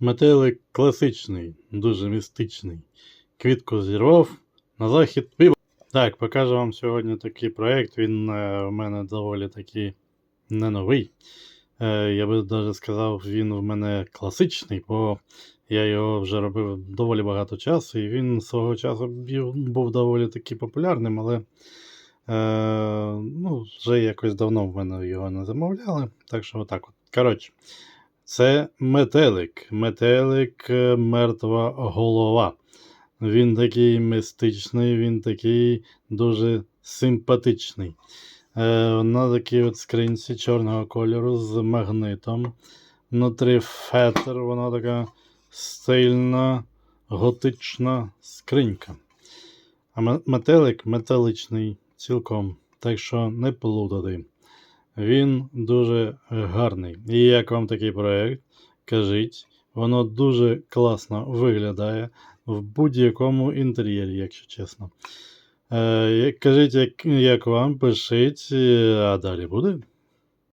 Метелик класичний, дуже містичний. Квітку зірвав, на захід. Так, покажу вам сьогодні такий проєкт. Він е, в мене доволі такий не новий. Е, я би навіть сказав, він в мене класичний, бо я його вже робив доволі багато часу, і він свого часу був доволі таки популярним, але е, ну, вже якось давно в мене його не замовляли. Так що отак от. Коротше, це метелик. Метелик е, мертва голова. Він такий містичний, він такий дуже симпатичний. Е, на такій от скринці чорного кольору з магнитом. Внутрі фетр, вона така стильна, готична скринька. А метелик металичний цілком, так що не плутати. Він дуже гарний. І як вам такий проєкт? Кажіть, воно дуже класно виглядає в будь-якому інтер'єрі, якщо чесно. Е, кажіть, як, як вам, пишіть, е, а далі буде.